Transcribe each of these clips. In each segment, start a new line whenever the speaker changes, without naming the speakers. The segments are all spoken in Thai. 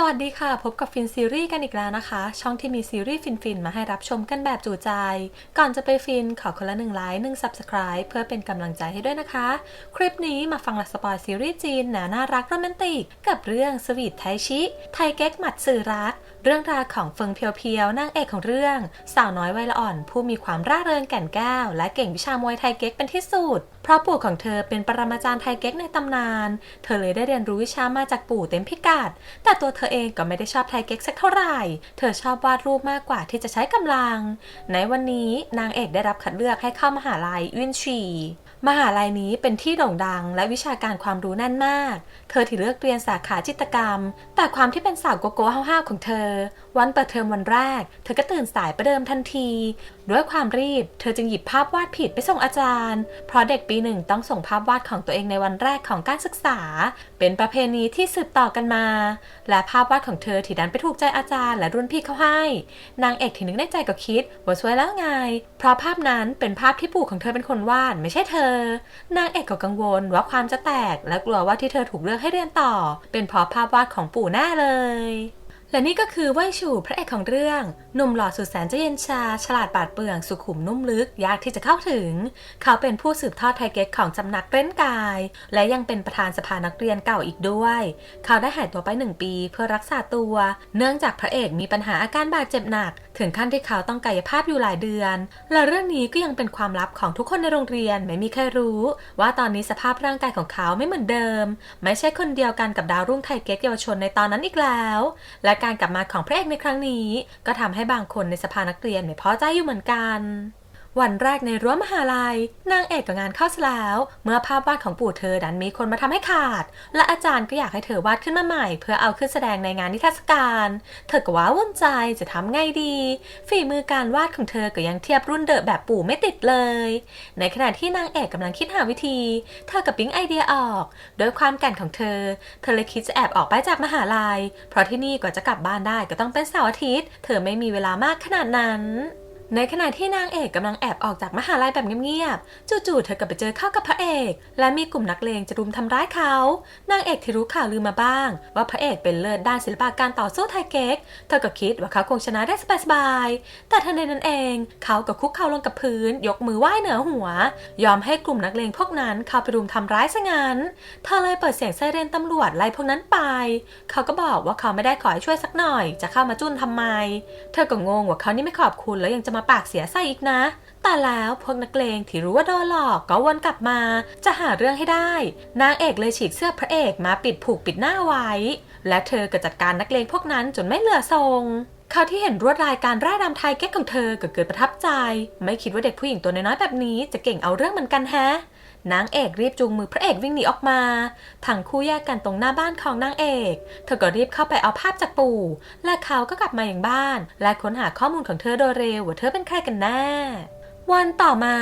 สวัสดีค่ะ พบกับฟินซีรีส์กันอีกแล้วนะคะ ช่องที่มีซีรีส์ฟินๆ มาให้รับชมกันแบบจู่ใจ ก่อนจะไปฟินขอคนละหนึ่งไลค์หนึ่ง Subscribe เพื่อเป็นกำลังใจให้ด้วยนะคะ คลิปนี้มาฟังหลักสปอยซีรีส์จีนแนวน่ารักโรแมนติก กับเรื่องสวีทไทชิ ไทยเก๊กหมัดสื่อรัก เรื่องราวของเฟิงเพียวๆนางเอกของเรื่อง สาวน้อยวัยละอ่อน ผู้มีความร่าเริงแก่นแก้ว และเก่งวิชามวยไทยเก๊กเป็นที่สุด ราะปู่ของเธอเป็นปรมาจารย์ไทยเก๊กในตำนาน เธอเลยได้เรียนรู้วิชามาจากปู่เต็มพิกัด แต่ตัวเธอเองก็ไม่ได้ชอบไทยเก๊กสักเท่าไหร่ เธอชอบวาดรูปมากกว่าที่จะใช้กำลัง ในวันนี้นางเอกได้รับคัดเลือกให้เข้ามหาลัยวินชีมหาลัยนี้เป็นที่โด่งดังและวิชาการความรู้แน่นมาก เธอที่เลือกเรียนสาขาจิตกรรม แต่ความที่เป็นสาวโกโก้ห้าวๆของเธอ วันเปิดเทอมวันแรก เธอก็ตื่นสายประเดิมทันที ด้วยความรีบ เธอจึงหยิบภาพวาดผิดไปส่งอาจารย์ เพราะเด็กปีหนึ่งต้องส่งภาพวาดของตัวเองในวันแรกของการศึกษา เป็นประเพณีที่สืบต่อกันมา และภาพวาดของเธอที่ดันไปถูกใจอาจารย์ และรุ่นพี่เขาให้ นางเอกที่นึกในใจก็คิดว่าสวยแล้วไง เพราะภาพนั้นเป็นภาพที่ปู่ของเธอเป็นคนวาดไม่ใช่เธอ นางเอกก็กังวลว่าความจะแตกและกลัวว่าที่เธอถูกเลือกให้เรียนต่อ เป็นเพราะภาพวาดของปู่แน่เลย และนี่ก็คือว่ายชูพระเอกของเรื่องหนุ่มหล่อสุดแสนจะเย็นชา ฉลาดปาดเปรื่อง สุขุมนุ่มลึก ยากที่จะเข้าถึง เขาเป็นผู้สืบทอดไทเก็ตของจำนักเร้นกาย และยังเป็นประธานสภานักเรียนเก่าอีกด้วย เขาได้หายตัวไปหนึ่งปีเพื่อรักษาตัว เนื่องจากพระเอกมีปัญหาอาการบาดเจ็บหนัก ถึงขั้นที่เขาต้องกายภาพอยู่หลายเดือน และเรื่องนี้ก็ยังเป็นความลับของทุกคนในโรงเรียนไม่มีใครรู้ ว่าตอนนี้สภาพร่างกายของเขาไม่เหมือนเดิม ไม่ใช่คนเดียวกันกับดาวรุ่งไทยเก๊กเยาวชนในตอนนั้นอีกแล้ว และการกลับมาของพระเอกในครั้งนี้ ก็ทำให้บางคนในสภานักเรียนไม่พอใจอยู่เหมือนกัน วันแรกในรั้วมหาลัย นางเอกกับงานเข้าซะแล้ว เมื่อภาพวาดของปู่เธอดันมีคนมาทำให้ขาด และอาจารย์ก็อยากให้เธอวาดขึ้นมาใหม่ เพื่อเอาขึ้นแสดงในงานนิทรรศการ เธอก็ว้าวุ่นใจจะทำไงดี ฝีมือการวาดของเธอก็ยังเทียบรุ่นเดอะแบบปู่ไม่ติดเลย ในขณะที่นางเอกกำลังคิดหาวิธี เธอกับปิ๊งไอเดียออกโดยความแก่นของเธอ เธอเลยคิดจะแอบออกไปจากมหาลัย เพราะที่นี่กว่าจะกลับบ้านได้ก็ต้องเป็นเสาร์อาทิตย์ เธอไม่มีเวลามากขนาดนั้น ในขณะที่นางเอกกำลังแอบออกจากมหาลัยแบบเงียบๆ จู่ๆ เธอก็ไปเจอเข้ากับพระเอก และมีกลุ่มนักเลงจะรุมทำร้ายเขา นางเอกที่รู้ข่าวลือมาบ้าง ว่าพระเอกเป็นเลิศด้านศิลปะการต่อสู้ไทยเก๊ก เธอก็คิดว่าเขาคงชนะได้สบายๆ แต่ทันใดนั้นเอง เขาก็คุกเข่าลงกับพื้น ยกมือไหว้เหนือหัว ยอมให้กลุ่มนักเลงพวกนั้นเข้าไปรุมทำร้ายซะงั้น เธอเลยเปิดเสียงไซเรนตำรวจไล่พวกนั้นไป เขาก็บอกว่าเขาไม่ได้ขอให้ช่วยสักหน่อย จะเข้ามาจุ้นทำไม เธอก็งงว่าเขานี่ไม่ขอบคุณแล้วยังจะมาาปากเสียใส่อีกนะ แต่แล้วพวกนักเลงที่รู้ว่าโดนหลอกก็วนกลับมา จะหาเรื่องให้ได้ นางเอกเลยฉีกเสื้อพระเอกมาปิดผูกปิดหน้าไว้ และเธอก็จัดการนักเลงพวกนั้นจนไม่เหลือทรงเขาที่เห็นรวดลายการร่ายรำไทยแก๊กของเธอก็เกิดประทับใจ ไม่คิดว่าเด็กผู้หญิงตัวน้อยๆแบบนี้จะเก่งเอาเรื่องเหมือนกันแฮะ นางเอกรีบจูงมือพระเอกวิ่งหนีออกมา ทั้งคู่แยกกันตรงหน้าบ้านของนางเอก เธอก็รีบเข้าไปเอาภาพจากปู่ และเขาก็กลับมาอย่างบ้าน และค้นหาข้อมูลของเธอโดยเร็วว่าเธอเป็นใครกันแน่ วันต่อมา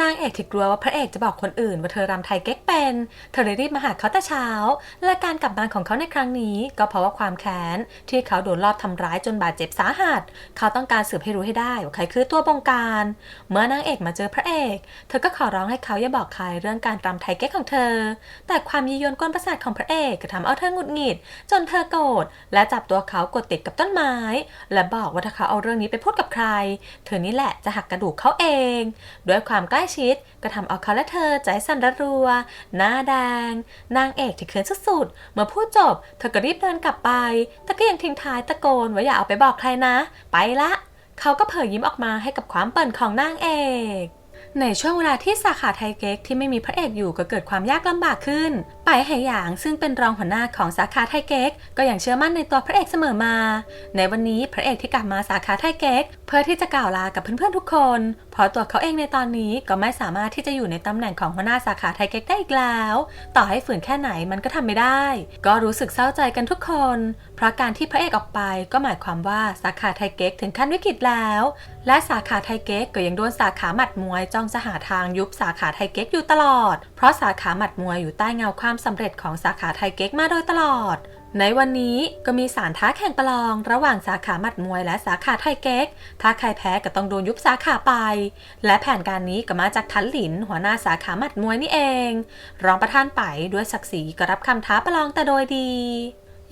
นางเอกที่กลัวว่าพระเอกจะบอกคนอื่นว่าเธอรำไทยเก๊กเป็น เธอเลยรีบมาหาเขาแต่เช้า และการกลับมานของเขาในครั้งนี้ ก็เพราะว่าความแค้นที่เขาโดนลอบทำร้ายจนบาดเจ็บสาหัส เขาต้องการสืบให้รู้ให้ได้ว่าใครคือตัวบงการ เมื่อนางเอกมาเจอพระเอก เธอก็ขอร้องให้เขาอย่าบอกใครเรื่องการรำไทยเก๊กของเธอ แต่ความยียวนกวนประสาทของพระเอกก็ทำเอาเธอหงุดหงิด จนเธอโกรธและจับตัวเขากดติดกับต้นไม้ และบอกว่าถ้าเขาเอาเรื่องนี้ไปพูดกับใคร เธอนี่แหละจะหักกระดูกเขาเองด้วยความใกล้ชิดก็ทำเอาเขาและเธอใจสั่นระรัว หน้าแดง นางเอกที่เขินสุดๆ เมื่อพูดจบ เธอก็รีบเดินกลับไป แต่ก็ยังทิ้งท้ายตะโกนว่าอย่าเอาไปบอกใครนะ ไปละ เขาก็เผยยิ้มออกมาให้กับความเปิ่นของนางเอก ในช่วงเวลาที่สาขาไทยเก๊กที่ไม่มีพระเอกอยู่ก็เกิดความยากลำบากขึ้น ไปไหหยางซึ่งเป็นรองหัวหน้าของสาขาไทยเก๊กก็ยังเชื่อมั่นในตัวพระเอกเสมอมา ในวันนี้พระเอกที่กลับมาสาขาไทยเก๊กเพื่อที่จะกล่าวลากับเพื่อนๆทุกคน เพราะตัวเขาเองในตอนนี้ก็ไม่สามารถที่จะอยู่ในตำแหน่งของหัวหน้าสาขาไทยเก๊กได้อีกแล้ว ต่อให้ฝืนแค่ไหนมันก็ทำไม่ได้ ก็รู้สึกเศร้าใจกันทุกคน เพราะการที่พระเอกออกไปก็หมายความว่าสาขาไทยเก๊กถึงขั้นวิกฤตแล้ว และสาขาไทยเก๊กก็ยังโดนสาขาหมัดมวยจ้้องจะหาทางยุบสาขาไทยเก๊กอยู่ตลอด เพราะสาขาหมัดมวยอยู่ใต้เงาความสำเร็จของสาขาไทยเก๊กมาโดยตลอด ในวันนี้ก็มีสารท้าแข่งประลอง ระหว่างสาขาหมัดมวยและสาขาไทยเก๊ก ถ้าใครแพ้ก็ต้องโดนยุบสาขาไป และแผนการนี้ก็มาจากทันหลิน หัวหน้าสาขาหมัดมวยนี่เอง รองประธานไปด้วยศักดิ์ศรีก็รับคำท้าประลองแต่โดยดี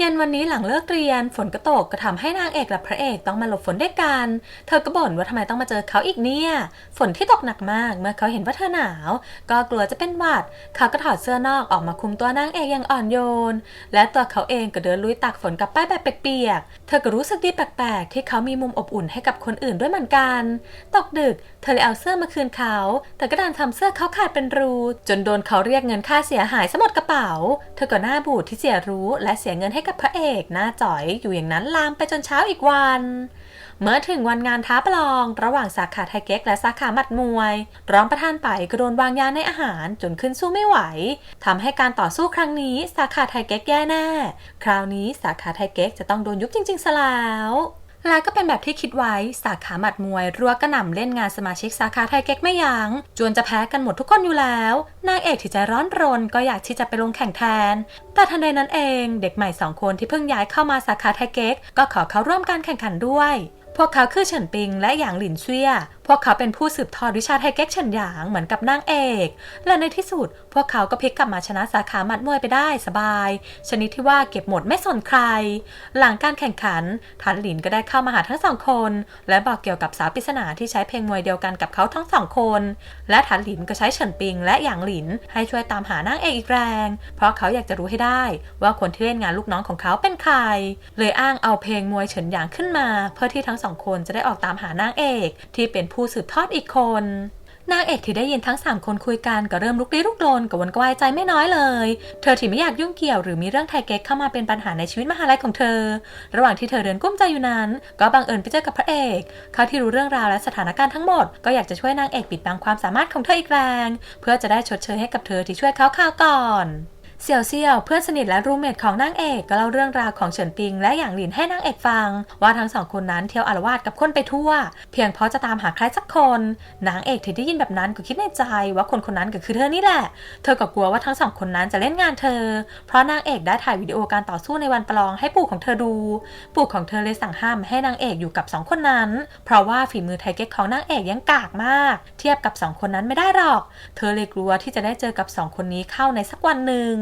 เย็นวันนี้หลังเลิกเรียนฝนก็ตกก็ทำให้นางเอกและพระเอกต้องมาหลบฝนด้วยกัน เธอก็บ่นว่าทำไมต้องมาเจอเขาอีกเนี่ย ฝนที่ตกหนักมากเมื่อเขาเห็นว่าเธอหนาว ก็กลัวจะเป็นหวัด เขาก็ถอดเสื้อนอกออกมาคุมตัวนางเอกอย่างอ่อนโยน และตัวเขาเองก็เดินลุยตักฝนกับป้ายแบบเปียกๆ เธอก็รู้สึกดีแปลกๆ ที่เขามีมุมอบอุ่นให้กับคนอื่นด้วยเหมือนกัน ตกดึก เธอเลยเอาเสื้อมาคืนเขา แต่ก็ดันทำเสื้อเขาขาดเป็นรู จนโดนเขาเรียกเงินค่าเสียหายซะหมดกระเป๋า เธอก็หน้าบูดที่เสียรู้และเสียเงินให้กับพระเอกหน้าจ๋อยอยู่อย่างนั้นลามไปจนเช้าอีกวัน เมื่อถึงวันงานท้าประลอง ระหว่างสาขาไทยเก๊กและสาขาหมัดมวย รองประธานไปก็โดนวางยาในอาหารจนขึ้นสู้ไม่ไหวทำให้การต่อสู้ครั้งนี้สาขาไทยเก๊กแย่แน่ คราวนี้สาขาไทยเก๊กจะต้องโดนยุบจริงๆซะแล้ว และก็เป็นแบบที่คิดไว้สาขาหมัดมวย รัวกระหน่ำเล่นงานสมาชิกสาขาไทยเก๊กไม่ยัง้งจวนจะแพ้กันหมดทุกคนอยู่แล้วนางเอกที่ใจร้อนรนก็อยากที่จะไปลงแข่งแทน แต่ทันใดนั้นเองเด็กใหม่สองคนที่เพิ่งย้ายเข้ามาสาขาไทยเก๊กก็ขอเข้าร่วมการแข่งขันด้วย พวกเขาคือเฉินปิงและหยางหลินเชี่ย พวกเขาเป็นผู้สืบทอดวิชาไทเก๊กเฉินหยางเหมือนกับนางเอก และในที่สุด พวกเขาก็พลิกกลับมาชนะสาขาหมัดมวยไปได้สบาย ชนิดที่ว่าเก็บหมดไม่สนใคร หลังการแข่งขันทันหลินก็ได้เข้ามาหาทั้งสองคน และบอกเกี่ยวกับสาวปริศนาที่ใช้เพลงมวยเดียวกันกับเขาทั้งสองคน และทันหลินก็ใช้เฉินปิงและหยางหลินให้ช่วยตามหานางเอกอีกแรง เพราะเขาอยากจะรู้ให้ได้ ว่าคนที่เล่นงานลูกน้องของเขาเป็นใคร เลยอ้างเอาเพลงมวยเฉินหยางขึ้นมา เพื่อที่ทั้งสองคนจะได้ออกตามหานางเอกที่เป็นผู้สืบทอดอีกคน นางเอกที่ได้ยินทั้ง 3 คนคุยกันก็เริ่มลุกลี้ลุกลนกับวนกวายใจไม่น้อยเลย เธอที่ไม่อยากยุ่งเกี่ยวหรือมีเรื่องไทยเก๊กเข้ามาเป็นปัญหาในชีวิตมหาลัยของเธอ ระหว่างที่เธอเดินกุ้มใจอยู่นั้น ก็บังเอิญไปเจอกับพระเอกเขาที่รู้เรื่องราวและสถานการณ์ทั้งหมด ก็อยากจะช่วยนางเอกปิดบังความสามารถของเธออีกแรง เพื่อจะได้ชดเชยให้กับเธอที่ช่วยเขาข่าวก่อน เสี่ยวเซี่ยวเพื่อนสนิทและรูเมทของนางเอกก็เล่าเรื่องราวของเฉินปิง และหยางหลินให้นางเอกฟัง ว่าทั้งสองคนนั้นเที่ยวอารวาสกับคนไปทั่ว เพียงเพราะจะตามหาใครสักคน นางเอกที่ได้ยินแบบนั้นก็คิดในใจ ว่าคนคนนั้นก็คือเธอนี่แหละ เธอก็กลัวว่าทั้งสองคนนั้นจะเล่นงานเธอ เพราะนางเอกได้ถ่ายวิดีโอการต่อสู้ในวันประลองให้ปู่ของเธอดู ปู่ของเธอเลยสั่งห้ามให้นางเอกอยู่กับสองคนนั้น เพราะว่าฝีมือไทเก๊กของนางเอกยังกากมาก เทียบกับสองคนนั้นไม่ได้หรอก เธอเลยกลัวที่จะได้เจอกับสองคนนี้เข้าในสักวันหนึ่ง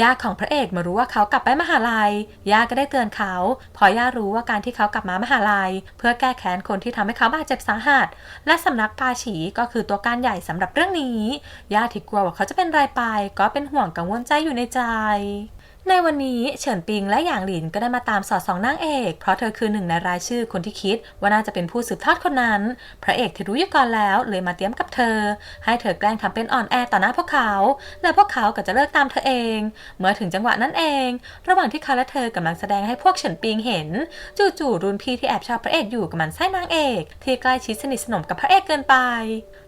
ย่าของพระเอกมารู้ว่าเขากลับไปมหาลัย ย่าก็ได้เตือนเขา พอย่ารู้ว่าการที่เขากลับมามหาลัย เพื่อแก้แค้นคนที่ทำให้เขาบาดเจ็บสาหัส และสำนักปาฉีก็คือตัวการใหญ่สำหรับเรื่องนี้ ย่าที่กลัวว่าเขาจะเป็นรายไป ก็เป็นห่วงกังวลใจอยู่ในใจ ในวันนี้เฉินปิงและหยางหลินก็ได้มาตามสอดส่องนางเอก เพราะเธอคือหนึ่งในรายชื่อคนที่คิดว่าน่าจะเป็นผู้สืบทอดคนนั้น พระเอกที่รู้อยู่ก่อนแล้วเลยมาเตรียมกับเธอ ให้เธอแกล้งทำเป็นอ่อนแอต่อหน้าพวกเขา และพวกเขาก็จะเลิกตามเธอเอง เมื่อถึงจังหวะนั้นเอง ระหว่างที่เขาและเธอกำลังแสดงให้พวกเฉินปิงเห็น จู่ๆรุ่นพี่ที่แอบชอบพระเอกอยู่กับมันไส้นางเอก ที่ใกล้ชิดสนิทสนมกับพระเอกเกินไป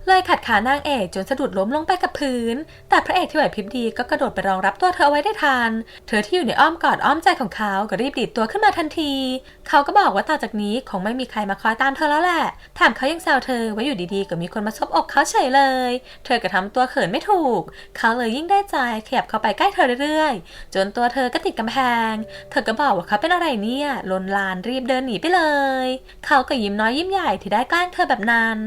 เลยขัดขานางเอกจนสะดุดล้มลงไปกับพื้น แต่พระเอกที่ไหวพริบดีก็กระโดดไปรองรับตัวเธอเอาไว้ได้ทัน เธอที่อยู่ในอ้อมกอดอ้อมใจของเขา ก็รีบดีดตัวขึ้นมาทันที เขาก็บอกว่าต่อจากนี้คงไม่มีใครมาคอยตามเธอแล้วแหละแถมเขายังแซวเธอไว่าอยู่ดีๆ ก็มีคนมาซบอกเขาเฉยเลย เธอก็ทำตัวเขินไม่ถูก เขาเลยยิ่งได้ใจขยับเข้าไปใกล้เธอเรื่อยๆ จนตัวเธอก็ติดกำแพง เธอก็บอกว่าเขาเป็นอะไรเนี่ยลนลานรีบเดินหนีไปเลย เขาก็ยิ้มน้อยยิ้มใหญ่ที่ได้แกล้งเธอแบบนั้น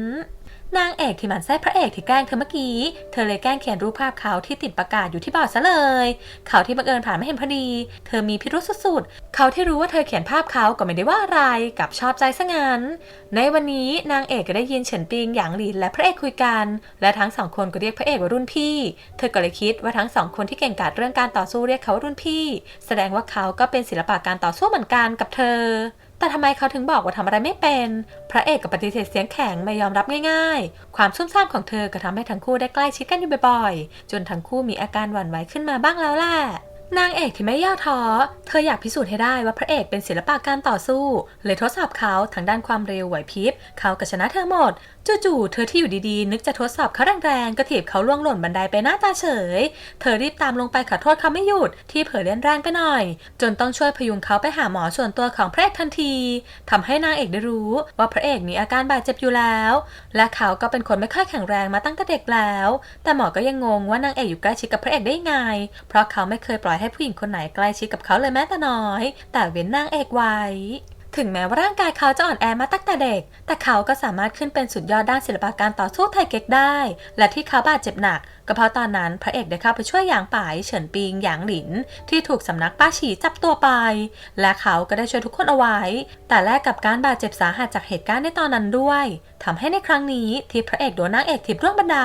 นางเอกที่หมันไส้พระเอกที่แกล้งเธอเมื่อกี้ เธอเลยแกล้งเขียนรูปภาพเขาที่ติดประกาศอยู่ที่บอร์ดซะเลย เขาที่บังเอิญผ่านไม่เห็นพอดี เธอมีพิรุษสุดๆ เขาที่รู้ว่าเธอเขียนภาพเขาก็ไม่ได้ว่าอะไรกับชอบใจซะงั้น ในวันนี้นางเอกก็ได้ยินเฉินปิงหยางหลินและพระเอกคุยกัน และทั้งสองคนก็เรียกพระเอกว่ารุ่นพี่ เธอก็เลยคิดว่าทั้งสองคนที่เก่งกาจเรื่องการต่อสู้เรียกเขาว่ารุ่นพี่ แสดงว่าเขาก็เป็นศิลปะการต่อสู้เหมือนกันกับเธอ แต่ทำไมเขาถึงบอกว่าทำอะไรไม่เป็น พระเอกกับปฏิเสธเสียงแข็งไม่ยอมรับง่ายๆ ความซุ่มซ่ามของเธอก็ทำให้ทั้งคู่ได้ใกล้ชิดกันอยู่บ่อยๆ จนทั้งคู่มีอาการหวั่นไหวขึ้นมาบ้างแล้วแหละ นางเอกที่ไม่ย่อท้อ เธออยากพิสูจน์ให้ได้ว่าพระเอกเป็นศิลปะการต่อสู้ เลยทดสอบเขาทางด้านความเร็วไหวพริบ เขาก็ชนะเธอหมด จู่ๆ เธอที่อยู่ดีๆ นึกจะทดสอบเขาแรงๆ ก็ถีบเขาล่วงหล่นบันไดไปหน้าตาเฉย เธอรีบตามลงไปขอโทษเขาไม่หยุด ที่เผลอเล่นแรงไปหน่อย จนต้องช่วยพยุงเขาไปหาหมอส่วนตัวของพระเอกทันทีทำให้นางเอกได้รู้ว่าพระเอกมีอาการบาดเจ็บอยู่แล้ว และเขาก็เป็นคนไม่ค่อยแข็งแรงมาตั้งแต่เด็กแล้ว แต่หมอก็ยังงงว่านางเอกอยู่ใกล้ชิดกับพระเอกได้ยังไง เพราะเขาไม่เคยปล่อยให้ผู้หญิงคนไหนใกล้ชิดกับเขาเลยแม้แต่น้อย แต่เว้นนางเอกไว้ถึงแม้ว่าร่างกายเขาจะอ่อนแอมาตั้งแต่เด็ก แต่เขาก็สามารถขึ้นเป็นสุดยอดด้านศิลปะการต่อสู้ไทยเก๊กได้ และที่เขาบาดเจ็บหนัก ก็เพราะตอนนั้นพระเอกได้เข้าไปช่วยหยางป่ายเฉินปิงหยางหลิน ที่ถูกสำนักป้าฉีจับตัวไป และเขาก็ได้ช่วยทุกคนเอาไว้ แต่แลกกับการบาดเจ็บสาหัสจากเหตุการณ์ในตอนนั้นด้วย ทำให้ในครั้งนี้ที่พระเอกโดนนางเอกถีบร่วงบันได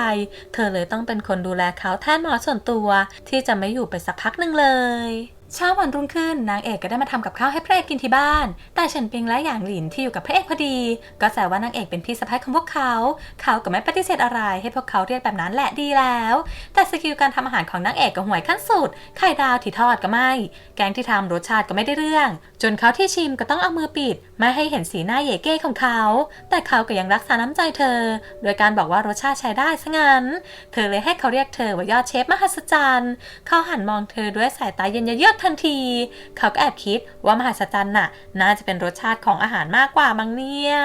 เธอเลยต้องเป็นคนดูแลเขาแทนหมอส่วนตัว ที่จะไม่อยู่ไปสักพักหนึ่งเลย เช้าวันรุ่งขึ้นนางเอกก็ได้มาทำกับข้าวให้พระเอกกินที่บ้าน แต่เฉินปิงและหยางหลินที่อยู่กับพระเอกพอดี ก็แซวว่านางเอกเป็นพี่สะใภ้ของพวกเขา เขาก็ไม่ปฏิเสธอะไรให้พวกเขาเรียกแบบนั้นแหละดีแล้ว แต่สกิลการทำอาหารของนางเอกก็ห่วยขั้นสุด ไข่ดาวที่ทอดก็ไม่ แกงที่ทำรสชาติก็ไม่ได้เรื่อง จนเขาที่ชิมก็ต้องเอามือปิด ไม่ให้เห็นสีหน้าเย่เก้ของเขา แต่เขาก็ยังรักษาน้ำใจเธอ โดยการบอกว่ารสชาติใช้ได้ซะงั้น เธอเลยให้เขาเรียกเธอว่ายอดเชฟมหัศจรรย์ เขาหันมองเธอด้วยสายตาเย็นเยือกทันที เขาก็แอบคิดว่ามหัศจรรย์น่ะ น่าจะเป็นรสชาติของอาหารมากกว่ามั้งเนี่ย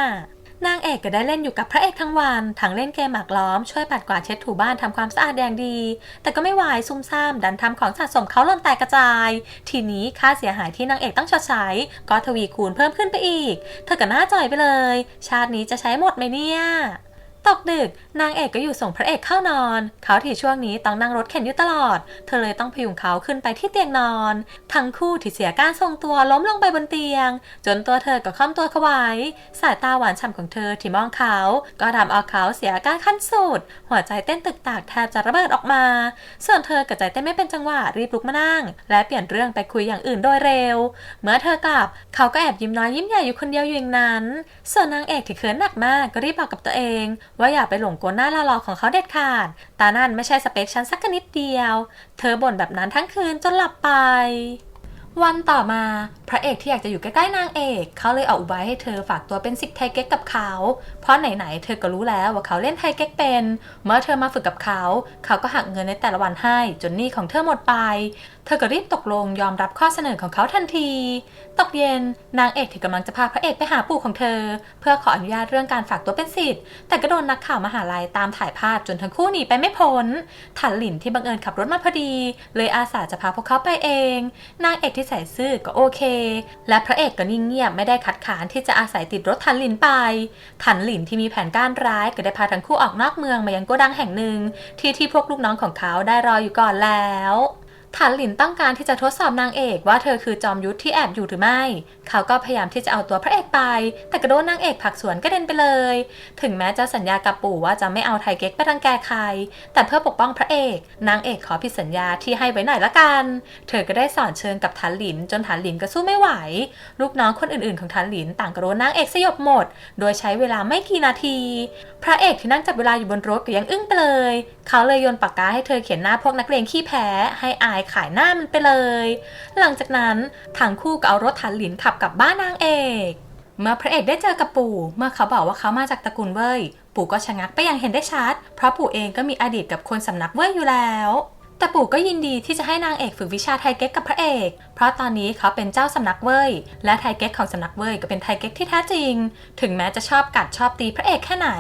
นางเอกก็ได้เล่นอยู่กับพระเอกทั้งวันทั้งเล่นเกมหมากล้อมช่วยปัดกวาดเช็ดถูบ้านทำความสะอาดอย่างดี แต่ก็ไม่วายซุ่มซ่ามดันทำของสะสมเขาหล่นแตกกระจาย ทีนี้ค่าเสียหายที่นางเอกต้องชดใช้ก็ทวีคูณเพิ่มขึ้นไปอีก เธอก็น้าจ่อยไปเลย ชาตินี้จะใช้หมดไหมเนี่ย ตกดึก นางเอกก็อยู่ส่งพระเอกเข้านอน เขาที่ช่วงนี้ต้องนั่งรถเข็นอยู่ตลอด เธอเลยต้องพยุงเขาขึ้นไปที่เตียงนอน ทั้งคู่ที่เสียการทรงตัวล้มลงไปบนเตียง จนตัวเธอก็ค่อมตัวเขาไว้ สายตาหวานฉ่ำของเธอที่มองเขา ก็ทำเอาเขาเสียอาการขั้นสุด หัวใจเต้นตึกตากแทบจะระเบิดออกมา ส่วนเธอกับใจเต้นไม่เป็นจังหวะรีบลุกมานั่ง และเปลี่ยนเรื่องไปคุยอย่างอื่นโดยเร็ว เมื่อเธอกลับ เขาก็แอบยิ้มน้อยยิ้มใหญ่อยู่คนเดียวอยู่อย่างนั้น ส่วนนางเอกที่เขินหนักมากก็รีบบอกกับตัวเองว่าอย่าไปหลงกลหน้าละลอของเขาเด็ดขาด ตานั่นไม่ใช่สเปคฉันสักนิดเดียว เธอบ่นแบบนั้นทั้งคืนจนหลับไป วันต่อมาพระเอกที่อยากจะอยู่ใกล้ๆนางเอก เขาเลยเอาอุบายให้เธอฝากตัวเป็นสิทธิ์ไทยเก๊กกับเขา เพราะไหนๆเธอก็รู้แล้วว่าเขาเล่นไทยเก๊กเป็น เมื่อเธอมาฝึกกับเขา เขาก็หักเงินในแต่ละวันให้ จนหนี้ของเธอหมดไป เธอก็รีบตกลงยอมรับข้อเสนอของเขาทันที ตกเย็นนางเอกที่กำลังจะพาพระเอกไปหาปู่ของเธอ เพื่อขออนุญาตเรื่องการฝากตัวเป็นสิทธิ์แต่ก็โดนนักข่าวมหาลัยตามถ่ายภาพจนทั้งคู่หนีไปไม่พ้นถันหลินที่บังเอิญขับรถมาพอดี เลยอาสาจะพาพวกเขาไปเอง นางเอกที่ใส่ซื่อก็โอเค และพระเอกก็นิ่งเงียบไม่ได้ขัดขานที่จะอาศัยติดรถถันหลินไปถันหลินที่มีแผนการร้ายก็ได้พาทั้งคู่ออกนอกเมืองมายังโกดังแห่งหนึ่ง ที่ที่พวกลูกน้องของเขาได้รออยู่ก่อนแล้ว ถันหลินต้องการที่จะทดสอบนางเอกว่าเธอคือจอมยุทธที่แอบอยู่หรือไม่ เขาก็พยายามที่จะเอาตัวพระเอกไป แต่กระโดนนางเอกผักสวนกระเด็นไปเลย ถึงแม้จะสัญญากับปู่ว่าจะไม่เอาไทเก๊กไปรังแกใคร แต่เพื่อปกป้องพระเอก นางเอกขอผิดสัญญาที่ให้ไว้หน่อยละกัน เธอก็ได้สอนเชิญกับถันหลินจนถันหลินก็สู้ไม่ไหว ลูกน้องคนอื่นๆของถันหลินต่างกระโดนนางเอกสยบหมด โดยใช้เวลาไม่กี่นาที พระเอกที่นั่งจับเวลาอยู่บนรถก็ยังอึ้งไปเลย เขาเลยโยนปากกาให้เธอเขียนหน้าพวกนักเรียนขี้แพ้ให้อายขายหน้ามันไปเลย หลังจากนั้นทั้งคู่ก็เอารถถันหลินขับกลับบ้านนางเอกเมื่อพระเอกได้เจอกับปู่เมื่อเขาบอกว่าเขามาจากตระกูลเว่ยปู่ก็ชะงักไปอย่างเห็นได้ชัด เพราะปู่เองก็มีอดีตกับคนสำนักเว่ยอยู่แล้ว แต่ปู่ก็ยินดีที่จะให้นางเอกฝึกวิชาไทเก๊กกับพระเอก เพราะตอนนี้เขาเป็นเจ้าสำนักเว่ย และไทเก๊กของสำนักเว่ยก็เป็นไทเก๊กที่แท้จริง ถึงแม้จะชอบกัดชอบตีพระเอกแค่ไหน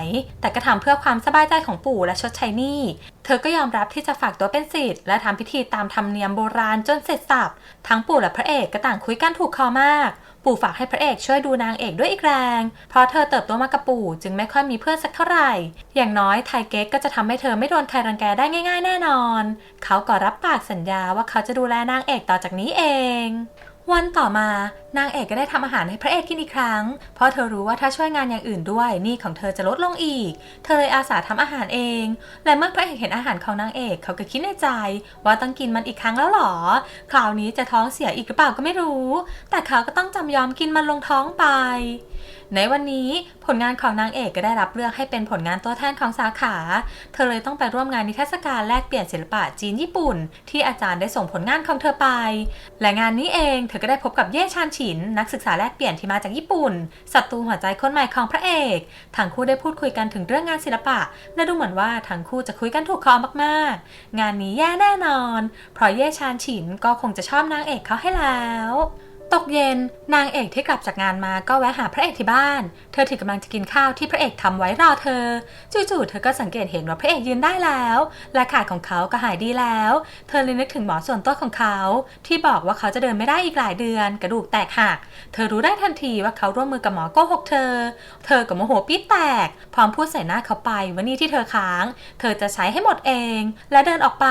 แต่ก็ทำเพื่อความสบายใจของปู่และชดใช้หนี้ เธอก็ยอมรับที่จะฝากตัวเป็นศิษย์และทำพิธีตามธรรมเนียมโบราณจนเสร็จสับ ทั้งปู่และพระเอกก็ต่างคุยกันถูกคอมาก ปู่ฝากให้พระเอกช่วยดูนางเอกด้วยอีกแรง เพราะเธอเติบโตมากับปู่จึงไม่ค่อยมีเพื่อนสักเท่าไหร่ อย่างน้อยไทเก๊กก็จะทำให้เธอไม่โดนใครรังแกได้ง่าย ๆ แน่นอน เขาก็รับปากสัญญาว่าเขาจะดูแลนางเอกต่อจากนี้เอง วันต่อมานางเอกก็ได้ทำอาหารให้พระเอกกินอีกครั้ง เพราะเธอรู้ว่าถ้าช่วยงานอย่างอื่นด้วยหนี้ของเธอจะลดลงอีก เธอเลยอาสาทำอาหารเอง และเมื่อพระเอกเห็นอาหารของนางเอกเขาก็คิดในใจ ว่าต้องกินมันอีกครั้งแล้วหรอ คราวนี้จะท้องเสียอีกหรือเปล่าก็ไม่รู้ แต่เขาก็ต้องจำยอมกินมันลงท้องไป ในวันนี้ผลงานของนางเอกก็ได้รับเลือกให้เป็นผลงานตัวแทนของสาขา เธอเลยต้องไปร่วมงานนิทรรศการแลกเปลี่ยนศิลปะจีนญี่ปุ่น ที่อาจารย์ได้ส่งผลงานของเธอไป และงานนี้เองเธอก็ได้พบกับเย่ชานฉิน นักศึกษาแลกเปลี่ยนที่มาจากญี่ปุ่นศัตรูหัวใจคนใหม่ของพระเอกทั้งคู่ได้พูดคุยกันถึงเรื่องงานศิลปะและดูเหมือนว่าทั้งคู่จะคุยกันถูกคอมากๆ งานนี้แย่แน่นอน เพราะเย่ชานฉินก็คงจะชอบนางเอกเขาให้แล้ว ตกเย็นนางเอกที่กลับจากงานมาก็แวะหาพระเอกที่บ้าน เธอถึงกำลังจะกินข้าวที่พระเอกทำไว้รอเธอ จู่ๆเธอก็สังเกตเห็นว่าพระเอกยืนได้แล้วและขาดของเขาก็หายดีแล้ว เธอเลยนึกถึงหมอส่วนตัวของเขา ที่บอกว่าเขาจะเดินไม่ได้อีกหลายเดือน กระดูกแตกหัก เธอรู้ได้ทันทีว่าเขาร่วมมือกับหมอโกหกเธอ เธอกับโมโหปี๊ดแตก พร้อมพูดใส่หน้าเขาไปว่านี่ที่เธอค้าง เธอจะใช้ให้หมดเอง และเดินออกไป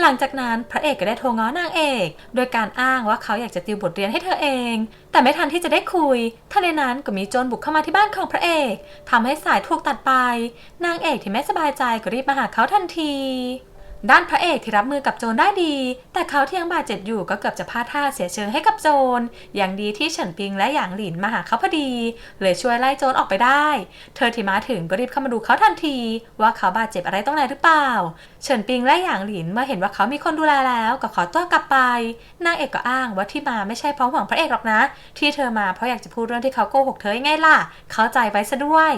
หลังจากนั้นพระเอกก็ได้โทรง้อนางเอก โดยการอ้างว่าเขาอยากจะติวบทเรียนให้เธอเอง แต่ไม่ทันที่จะได้คุยทันในนั้นก็มีโจรบุกเข้ามาที่บ้านของพระเอกทำให้สายถูกตัดไป นางเอกที่ไม่สบายใจก็รีบมาหาเขาทันที ด้านพระเอกที่รับมือกับโจรได้ดี แต่เขาที่ยังบาดเจ็บอยู่ก็เกือบจะพลาดท่าเสียเชิงให้กับโจร อย่างดีที่เฉินปิงและหยางหลินมาหาเขาพอดี เลยช่วยไล่โจรออกไปได้ เธอที่มาถึงก็รีบเข้ามาดูเขาทันที ว่าเขาบาดเจ็บอะไรตรงไหนหรือเปล่า เฉินปิงและหยางหลินเมื่อเห็นว่าเขามีคนดูแลแล้วก็ขอตัวกลับไป นางเอกก็อ้างว่าที่มาไม่ใช่เพราะห่วงพระเอกหรอกนะ ที่เธอมาเพราะอยากจะพูดเรื่องที่เขาโกหกเธอยังไงล่ะ เข้าใจไว้ซะด้วย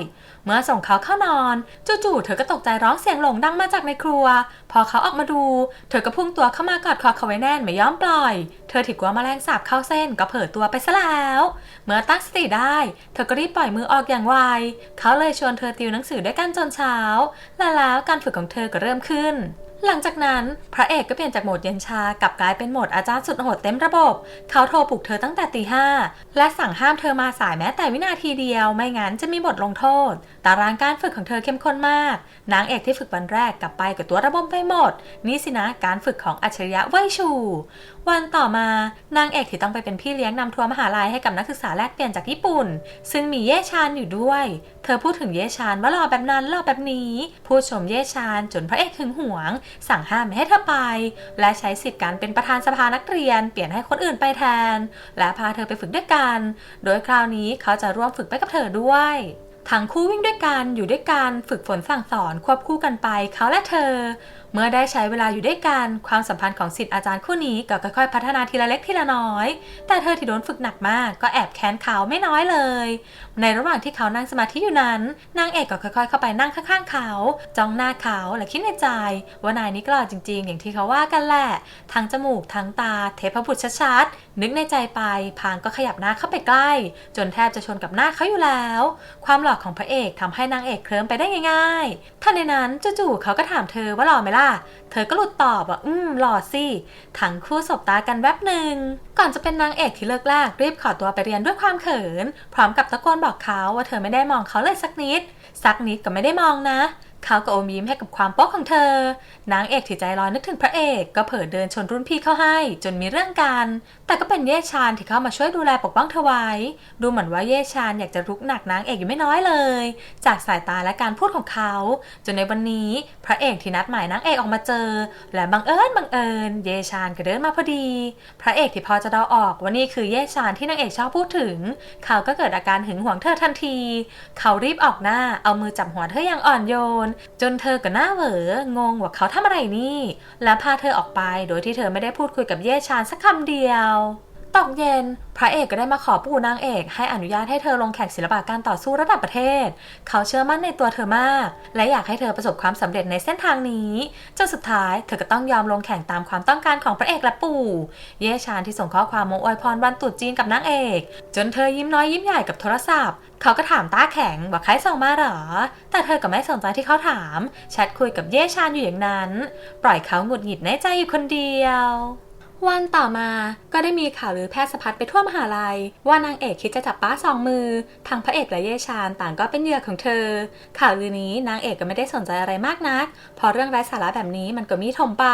เมื่อส่งเขาเข้านอน จู่ๆเธอก็ตกใจร้องเสียงหลงดังมาจากในครัว พอเขาออกมาดู เธอก็พุ่งตัวเข้ามากอดคอเขาไว้แน่นไม่ยอมปล่อย เธอถือกลัวแมลงสาบเข้าเส้นก็เผลอตัวไปซะแล้ว เมื่อตั้งสติได้ เธอก็รีบปล่อยมือออกอย่างไว เขาเลยชวนเธอติวหนังสือด้วยกันจนเช้า และแล้วการฝึกของเธอก็เริ่มขึ้น หลังจากนั้นพระเอกก็เปลี่ยนจากโหมดเย็นชากลับกลายเป็นโหมดอาจารย์สุดโหดเต็มระบบ เขาโทรปลุกเธอตั้งแต่ตีห้าและสั่งห้ามเธอมาสายแม้แต่วินาทีเดียว ไม่งั้นจะมีบทลงโทษ ตารางการฝึกของเธอเข้มข้นมาก นางเอกที่ฝึกวันแรกกลับไปกับตัวระบบไปหมด นี่สินะการฝึกของอัจฉริยะไหวชูวันต่อมานางเอกที่ต้องไปเป็นพี่เลี้ยงนำทัวร์มหาลัยให้กับนักศึกษาแลกเปลี่ยนจากญี่ปุ่น ซึ่งมีเย่ชานอยู่ด้วย เธอพูดถึงเยชานว่าหล่อแบบนั้นหล่อแบบนี้ พูดชมเยชานจนพระเอกหึงหวง สั่งห้ามไม่ให้เธอไป และใช้สิทธิ์การเป็นประธานสภานักเรียน เปลี่ยนให้คนอื่นไปแทน และพาเธอไปฝึกด้วยกัน โดยคราวนี้เขาจะร่วมฝึกไปกับเธอด้วยทั้งคู่วิ่งด้วยกันอยู่ด้วยกันฝึกฝนสั่งสอนควบคู่กันไปเขาและเธอ เมื่อได้ใช้เวลาอยู่ด้วยกันความสัมพันธ์ของศิษย์อาจารย์คู่นี้ก็ค่อยๆพัฒนาทีละเล็กทีละน้อย แต่เธอที่โดนฝึกหนักมากก็แอบแค้นเขาไม่น้อยเลย ในระหว่างที่เขานั่งสมาธิอยู่นั้น นางเอกก็ค่อยๆ เข้าไปนั่งข้างๆ เขา จ้องหน้าเขาและคิดในใจ ว่านายนี่กล่อจริงๆ อย่างที่เขาว่ากันแหละ ทั้งจมูกทั้งตา เทพบุตรชัดๆ นึกในใจไป พางก็ขยับหน้าเข้าไปใกล้ จนแทบจะชนกับหน้าเขาอยู่แล้ว ความหล่อของพระเอกทำให้นางเอกเคลิ้มไปได้ง่ายๆทันในนั้นจู่ๆเขาก็ถามเธอว่าหล่อไหมล่ะ เธอก็หลุดตอบว่าอืมหล่อสิทั้งคู่สบตากันแวบหนึ่งก่อนจะเป็นนางเอกที่เลิกลากรีบขอตัวไปเรียนด้วยความเขิน พร้อมกับตะโกนบอกเขาว่าเธอไม่ได้มองเขาเลยสักนิด สักนิดก็ไม่ได้มองนะ เขาก็อมยิ้มให้กับความโป๊กของเธอ นางเอกที่ใจร้อนนึกถึงพระเอก ก็เผลอเดินชนรุ่นพี่เข้าให้ จนมีเรื่องกัน แต่ก็เป็นเย่ชานที่เข้ามาช่วยดูแลปกป้องเธอไว้ ดูเหมือนว่าเย่ชานอยากจะรุกหนักนางเอกอยู่ไม่น้อยเลย จากสายตาและการพูดของเขา จนในวันนี้พระเอกที่นัดหมายนางเอกออกมาเจอ และบังเอิญบังเอิญ เย่ชานก็เดินมาพอดี พระเอกที่พอจะเดาออกว่านี่คือเย่ชานที่นางเอกชอบพูดถึง เขาก็เกิดอาการหึงหวงเธอทันที เขารีบออกหน้าเอามือจับหัวเธออย่างอ่อนโยนจนเธอก็หน้าเหวองงว่าเขาทำอะไรนี่ และพาเธอออกไปโดยที่เธอไม่ได้พูดคุยกับเย่ชานสักคำเดียว ตกเย็น พระเอกก็ได้มาขอปู่นางเอก ให้อนุญาตให้เธอลงแข่งศิลปะการต่อสู้ระดับประเทศ เขาเชื่อมั่นในตัวเธอมาก และอยากให้เธอประสบความสำเร็จในเส้นทางนี้จนสุดท้ายเธอก็ต้องยอมลงแข่งตามความต้องการของพระเอกและปู่ เย่ชานที่ส่งข้อความมงอวยพรวันตรุษจีนกับนางเอก จนเธอยิ้มน้อยยิ้มใหญ่กับโทรศัพท์ เขาก็ถามตาแข็งว่าใครส่งมาหรอ แต่เธอก็ไม่สนใจที่เขาถามแชทคุยกับเย่ชานอยู่อย่างนั้น ปล่อยเขาหงุดหงิดในใจอยู่คนเดียว วันต่อมาก็ได้มีข่าวลือแพร่สะพัดไปทั่วมหาลัย ว่านางเอกคิดจะจับป้าสองมือทั้งพระเอกและเยชานต่างก็เป็นเหยื่อของเธอ ข่าวลือนี้นางเอกก็ไม่ได้สนใจอะไรมากนักเพราะเรื่องไร้สาระแบบนี้มันก็มีถมไป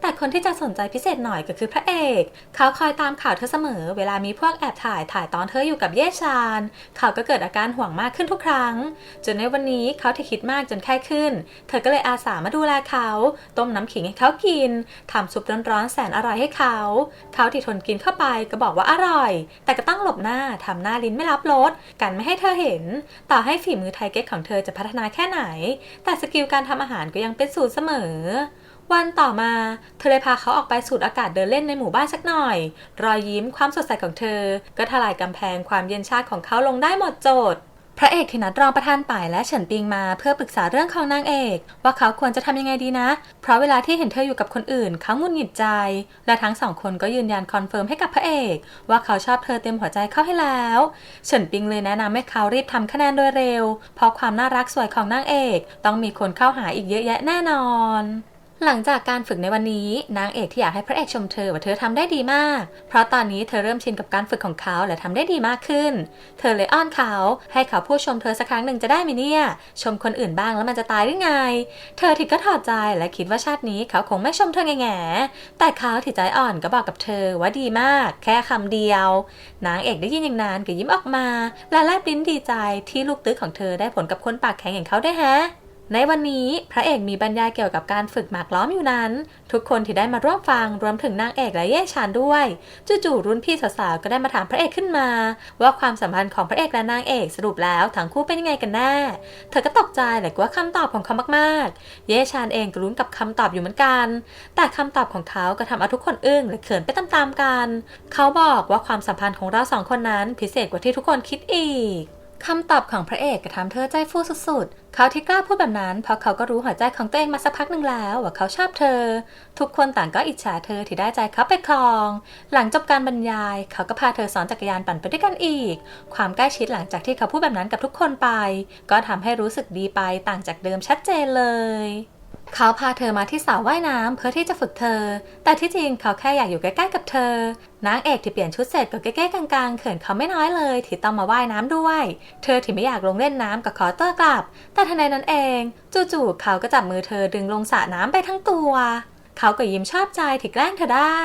แต่คนที่จะสนใจพิเศษหน่อยก็คือพระเอก เขาคอยตามข่าวเธอเสมอ เวลามีพวกแอบถ่ายถ่ายตอนเธออยู่กับเยชานเขาก็เกิดอาการห่วงมากขึ้นทุกครั้ง จนในวันนี้เขาที่คิดมากจนแค่ขึ้น เธอก็เลยอาสามาดูแลเขา ต้มน้ำขิงให้เขากินทำซุปร้อนๆแสนอร่อยให้เขาเขาที่ทนกินเข้าไปก็บอกว่าอร่อย แต่ก็ต้องหลบหน้าทำหน้าลิ้นไม่รับรสกันไม่ให้เธอเห็น ต่อให้ฝีมือไทยเก๊กของเธอจะพัฒนาแค่ไหน แต่สกิลการทำอาหารก็ยังเป็นสูตรเสมอวันต่อมา เธอเลยพาเขาออกไปสูดอากาศเดินเล่นในหมู่บ้านสักหน่อย รอยยิ้มความสดใสของเธอ ก็ทลายกำแพงความเย็นชาของเขาลงได้หมดจด พระเอกที่นัดรองประธานป่ายและเฉินปิงมาเพื่อปรึกษาเรื่องของนางเอก ว่าเขาควรจะทำยังไงดีนะ เพราะเวลาที่เห็นเธออยู่กับคนอื่น เขาหงุดหงิดใจ และทั้งสองคนก็ยืนยันคอนเฟิร์มให้กับพระเอก ว่าเขาชอบเธอเต็มหัวใจเข้าให้แล้วเฉินปิงเลยแนะนำให้เขารีบทำคะแนนโดยเร็ว เพราะความน่ารักสวยของนางเอก ต้องมีคนเข้าหาอีกเยอะแยะแน่นอน หลังจากการฝึกในวันนี้นางเอกที่อยากให้พระเอกชมเธอว่าเธอทำได้ดีมาก เพราะตอนนี้เธอเริ่มชินกับการฝึกของเขาและทำได้ดีมากขึ้น เธอเลยอ้อนเขาให้เขาพูดชมเธอสักครั้งหนึ่งจะได้ไหมเนี่ย ชมคนอื่นบ้างแล้วมันจะตายหรือไง เธอที่ก็ถอดใจและคิดว่าชาตินี้เขาคงไม่ชมเธอแง่แต่เขาที่ใจอ่อนก็บอกกับเธอว่าดีมาก แค่คำเดียว นางเอกได้ยินอย่างนั้นก็ยิ้มออกมา และแลบลิ้นดีใจที่ลูกตึกของเธอได้ผลกับคนปากแข็งอย่างเขาได้แฮะ ในวันนี้พระเอกมีบรรยายเกี่ยวกับการฝึกหมากล้อมอยู่นั้น ทุกคนที่ได้มาร่วมฟังรวมถึงนางเอกและเย่ชานด้วยจู่ๆรุ่นพี่สาวๆก็ได้มาถามพระเอกขึ้นมา ว่าความสัมพันธ์ของพระเอกและนางเอกสรุปแล้วทั้งคู่เป็นยังไงกันแน่เธอก็ตกใจและกลัวคำตอบของเขามากๆ เย่ชานเองก็ลุ้นกับคำตอบอยู่เหมือนกัน แต่คำตอบของเขาก็ทำเอาทุกคนอึ้งและเขินไปตามๆกัน เขาบอกว่าความสัมพันธ์ของเราสองคนนั้นพิเศษกว่าที่ทุกคนคิดอีก คำตอบของพระเอกก็ทำเธอใจฟูสุดๆ เขาที่กล้าพูดแบบนั้น เพราะเขาก็รู้หัวใจของตัวเองมาสักพักหนึ่งแล้ว ว่าเขาชอบเธอ ทุกคนต่างก็อิจฉาเธอที่ได้ใจเขาไปครอง หลังจบการบรรยาย เขาก็พาเธอสอนจักรยานปั่นไปด้วยกันอีก ความใกล้ชิดหลังจากที่เขาพูดแบบนั้นกับทุกคนไป ก็ทำให้รู้สึกดีไปต่างจากเดิมชัดเจนเลย เขาพาเธอมาที่สระว่ายน้ำเพื่อที่จะฝึกเธอ แต่ที่จริงเขาแค่อยากอยู่ใกล้ๆกับเธอ นางเอกที่เปลี่ยนชุดเสร็จก็แก้ๆกลางๆ เขินเขาไม่น้อยเลยที่ต้องมาว่ายน้ำด้วย เธอที่ไม่อยากลงเล่นน้ำกับขอตัวกลับ แต่ทันใดนั้นเอง จู่ๆเขาก็จับมือเธอดึงลงสระน้ำไปทั้งตัว เขาก็ยิ้มชอบใจที่แกล้งเธอได้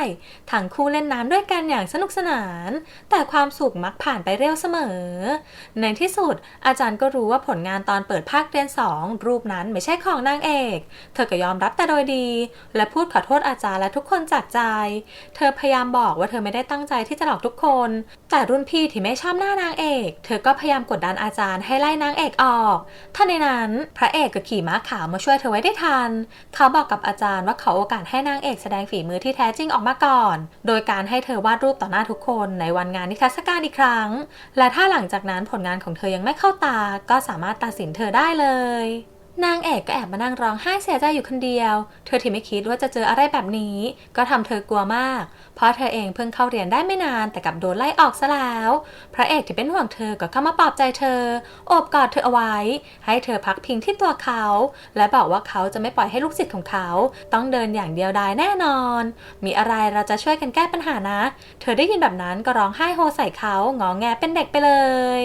ทั้งคู่เล่นน้ำด้วยกันอย่างสนุกสนาน แต่ความสุขมักผ่านไปเร็วเสมอ ในที่สุด อาจารย์ก็รู้ว่าผลงานตอนเปิดภาคเรียนสองรูปนั้นไม่ใช่ของนางเอก เธอก็ยอมรับแต่โดยดี และพูดขอโทษอาจารย์และทุกคนจากใจ เธอพยายามบอกว่าเธอไม่ได้ตั้งใจที่จะหลอกทุกคน แต่รุ่นพี่ที่ไม่ชอบหน้านางเอก เธอก็พยายามกดดันอาจารย์ให้ไล่นางเอกออกท่านในนั้น พระเอกก็ขี่ม้าขาวมาช่วยเธอไว้ได้ทัน เขาบอกกับอาจารย์ว่าเขาโอกาสให้นางเอกแสดงฝีมือที่แท้จริงออกมาก่อน โดยการให้เธอวาดรูปต่อหน้าทุกคนในวันงานนิทรรศการอีกครั้ง และถ้าหลังจากนั้นผลงานของเธอยังไม่เข้าตา ก็สามารถตัดสินเธอได้เลย นางเอกก็แอบมานั่งร้องไห้เสียใจอยู่คนเดียว เธอที่ไม่คิดว่าจะเจออะไรแบบนี้ ก็ทำเธอกลัวมาก เพราะเธอเองเพิ่งเข้าเรียนได้ไม่นานแต่กลับโดนไล่ออกซะแล้ว พระเอกที่เป็นห่วงเธอก็เข้ามาปลอบใจเธอ โอบกอดเธอเอาไว้ ให้เธอพักพิงที่ตัวเขา และบอกว่าเขาจะไม่ปล่อยให้ลูกศิษย์ของเขา ต้องเดินอย่างเดียวดายแน่นอน มีอะไรเราจะช่วยกันแก้ปัญหานะ เธอได้ยินแบบนั้นก็ร้องไห้โฮใส่เขางอแงเป็นเด็กไปเลย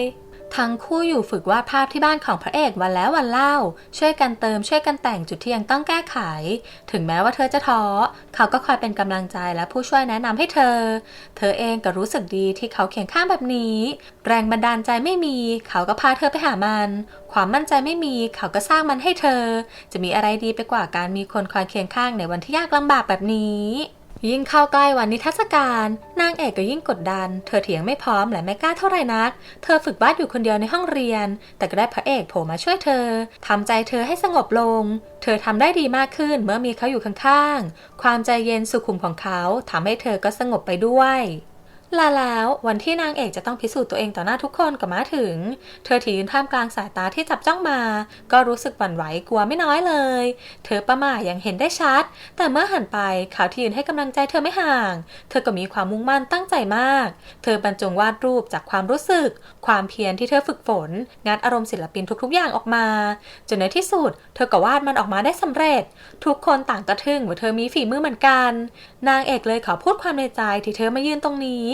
ทั้งคู่อยู่ฝึกวาดภาพที่บ้านของพระเอกวันแล้ววันเล่า ช่วยกันเติมช่วยกันแต่งจุดที่ยังต้องแก้ไข ถึงแม้ว่าเธอจะท้อ เขาก็คอยเป็นกำลังใจและผู้ช่วยแนะนำให้เธอ เธอเองก็รู้สึกดีที่เขาเคียงข้างแบบนี้ แรงบันดาลใจไม่มี เขาก็พาเธอไปหามัน ความมั่นใจไม่มี เขาก็สร้างมันให้เธอ จะมีอะไรดีไปกว่าการมีคนคอยเคียงข้างในวันที่ยากลำบากแบบนี้ ยิ่งเข้าใกล้วันนิทรรศการ นางเอกก็ยิ่งกดดัน เธอเถียงไม่พร้อมและไม่กล้าเท่าไหร่นัก เธอฝึกวาดอยู่คนเดียวในห้องเรียน แต่ก็ได้พระเอกโผล่มาช่วยเธอทำใจเธอให้สงบลง เธอทำได้ดีมากขึ้นเมื่อมีเขาอยู่ข้างๆ ความใจเย็นสุขุมของเขาทำให้เธอก็สงบไปด้วย ลาแล้ววันที่นางเอกจะต้องพิสูจน์ตัวเองต่อหน้าทุกคนก็มาถึง เธอถือยืนท่ามกลางสายตาที่จับจ้องมา ก็รู้สึกหวั่นไหวกลัวไม่น้อยเลย เธอประม่าอย่างเห็นได้ชัด แต่เมื่อหันไปเขาที่ยืนให้กำลังใจเธอไม่ห่าง เธอก็มีความมุ่งมั่นตั้งใจมาก เธอบรรจงวาดรูปจากความรู้สึก ความเพียรที่เธอฝึกฝนงัดอารมณ์ศิลปินทุกๆ อย่างออกมา จนในที่สุด เธอก็วาดมันออกมาได้สำเร็จ ทุกคนต่างกระทึ่งว่าเธอมีฝีมือเหมือนกัน นางเอกเลยขอพูดความในใจที่เธอมายืนตรงนี้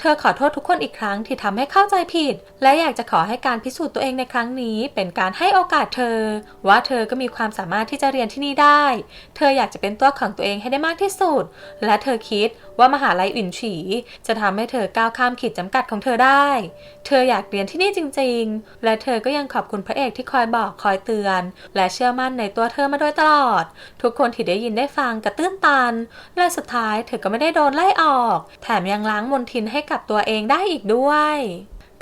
เธอขอโทษทุกคนอีกครั้งที่ทำให้เข้าใจผิด และอยากจะขอให้การพิสูจน์ตัวเองในครั้งนี้เป็นการให้โอกาสเธอ ว่าเธอก็มีความสามารถที่จะเรียนที่นี่ได้ เธออยากจะเป็นตัวของตัวเองให้ได้มากที่สุด และเธอคิดว่ามหาลัยอื่นฉีจะทำให้เธอก้าวข้ามขีดจำกัดของเธอได้ เธออยากเรียนที่นี่จริง ๆ และเธอก็ยังขอบคุณพระเอกที่คอยบอกคอยเตือน และเชื่อมั่นในตัวเธอมาโดยตลอด ทุกคนที่ได้ยินได้ฟังกระตื้นตัน และสุดท้ายเธอก็ไม่ได้โดนไล่ออก แถมยังล้างมลทินให้กับตัวเองได้อีกด้วย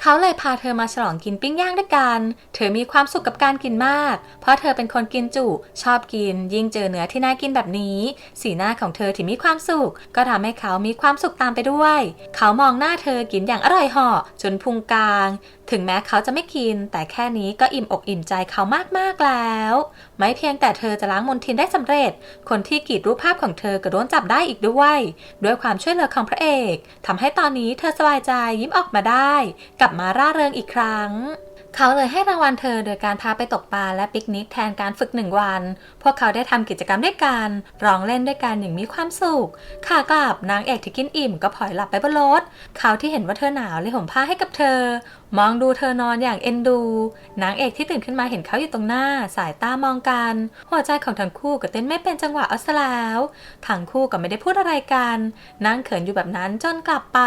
เขาเลยพาเธอมาฉลองกินปิ้งย่างด้วยกัน เธอมีความสุขกับการกินมาก เพราะเธอเป็นคนกินจุ ชอบกิน ยิ่งเจอเนื้อที่น่ากินแบบนี้ สีหน้าของเธอที่มีความสุข ก็ทำให้เขามีความสุขตามไปด้วย เขามองหน้าเธอกินอย่างอร่อยห่อจนพุงกลาง ถึงแม้เขาจะไม่กิน แต่แค่นี้ก็อิ่มอกอิ่มใจเขามากๆแล้ว ไม่เพียงแต่เธอจะล้างมลทินได้สำเร็จ คนที่กีดรูปภาพของเธอก็โดนจับได้อีกด้วย ด้วยความช่วยเหลือของพระเอกทำให้ตอนนี้เธอสบายใจยิ้มออกมาได้ กลับมาร่าเริงอีกครั้ง เขาเลยให้รางวัลเธอโดยการพาไปตกปลาและปิกนิกแทนการฝึกหนึ่งวัน พวกเขาได้ทำกิจกรรมด้วยกัน ร้องเล่นด้วยกันอย่างมีความสุข ขากลับนางเอกที่กินอิ่มก็พลอยหลับไปบนรถ เขาที่เห็นว่าเธอหนาวเลยห่มผ้าให้กับเธอ มองดูเธอนอนอย่างเอ็นดู นางเอกที่ตื่นขึ้นมาเห็นเขาอยู่ตรงหน้า สายตามองกัน หัวใจของทั้งคู่ก็เต้นไม่เป็นจังหวะเอาซะแล้ว ทั้งคู่ก็ไม่ได้พูดอะไรกัน นั่งเขินอยู่แบบนั้นจนกลับไป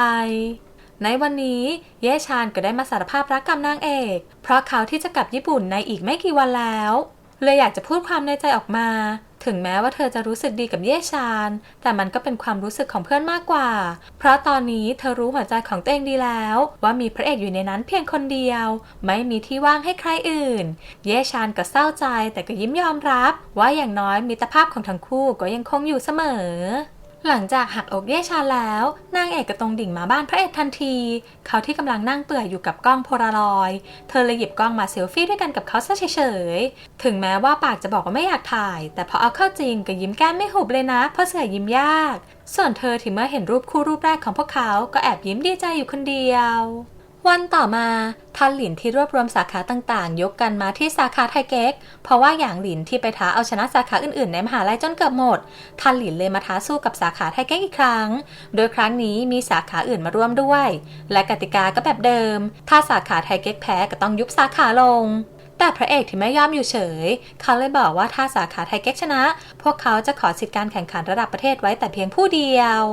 ในวันนี้เย่ชานก็ได้มาสารภาพรักกับนางเอก เพราะเขาที่จะกลับญี่ปุ่นในอีกไม่กี่วันแล้วเลยอยากจะพูดความในใจออกมา ถึงแม้ว่าเธอจะรู้สึกดีกับเย่ชาน แต่มันก็เป็นความรู้สึกของเพื่อนมากกว่า เพราะตอนนี้เธอรู้หัวใจของตัวเองดีแล้ว ว่ามีพระเอกอยู่ในนั้นเพียงคนเดียว ไม่มีที่ว่างให้ใครอื่น เย่ชานก็เศร้าใจแต่ก็ยิ้มยอมรับ ว่าอย่างน้อยมิตรภาพของทั้งคู่ก็ยังคงอยู่เสมอ หลังจากหักอกเย่ชาแล้ว นางเอกก็ตรงดิ่งมาบ้านพระเอกทันที เขาที่กำลังนั่งเปื่อยอยู่กับกล้องโพลารอยด์เธอเลยหยิบกล้องมาเซลฟี่ด้วยกันกับเขาซะเฉยๆ ถึงแม้ว่าปากจะบอกว่าไม่อยากถ่าย แต่พอเอาเข้าจริงก็ยิ้มแก้มไม่หุบเลยนะ เพราะเสือยิ้มยาก ส่วนเธอที่เมื่อเห็นรูปคู่รูปแรกของพวกเขา ก็แอบยิ้มดีใจอยู่คนเดียว วันต่อมาทันหลินที่รวบรวมสาขาต่างๆ ยกกันมาที่สาขาไทเก๊ก เพราะว่าอย่างหลินที่ไปท้าเอาชนะสาขาอื่นๆ ในมหาลัยจนเกือบหมดทันหลินเลยมาท้าสู้กับสาขาไทเก๊กอีกครั้ง โดยครั้งนี้มีสาขาอื่นมาร่วมด้วย และกติกาก็แบบเดิม ถ้าสาขาไทเก๊กแพ้ก็ต้องยุบสาขาลง แต่พระเอกที่ไม่ยอมอยู่เฉย เขาเลยบอกว่าถ้าสาขาไทเก๊กชนะ พวกเขาจะขอสิทธิการแข่งขันระดับประเทศไว้แต่เพียงผู้เดียว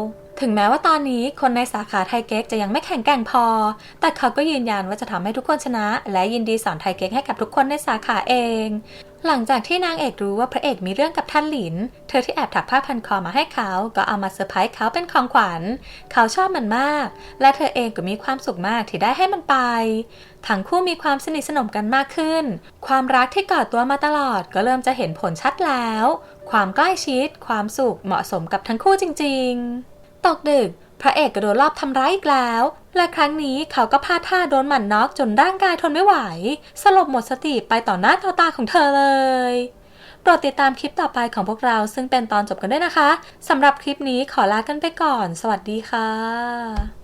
ถึงแม้ว่าตอนนี้คนในสาขาไทยเก๊กจะยังไม่แข็งแกร่งพอ แต่เขาก็ยืนยันว่าจะทำให้ทุกคนชนะ และยินดีสอนไทยเก๊กให้กับทุกคนในสาขาเอง หลังจากที่นางเอกรู้ว่าพระเอกมีเรื่องกับท่านหลิน เธอที่แอบถักผ้าพันคอมาให้เขา ก็เอามาเซอร์ไพรส์เขาเป็นของขวัญ เขาชอบมันมาก และเธอเองก็มีความสุขมากที่ได้ให้มันไป ทั้งคู่มีความสนิทสนมกันมากขึ้น ความรักที่ก่อตัวมาตลอดก็เริ่มจะเห็นผลชัดแล้ว ความใกล้ชิด ความสุขเหมาะสมกับทั้งคู่จริง ๆ ตกดึก พระเอกก็โดนรอบทำร้ายอีกแล้ว และครั้งนี้เขาก็พลาดท่าโดนหมันน็อกจนร่างกายทนไม่ไหว สลบหมดสติไปต่อหน้าต่อตาของเธอเลยโปรดติดตามคลิปต่อไปของพวกเราซึ่งเป็นตอนจบกันด้วยนะคะสำหรับคลิปนี้ขอลากันไปก่อน สวัสดีค่ะ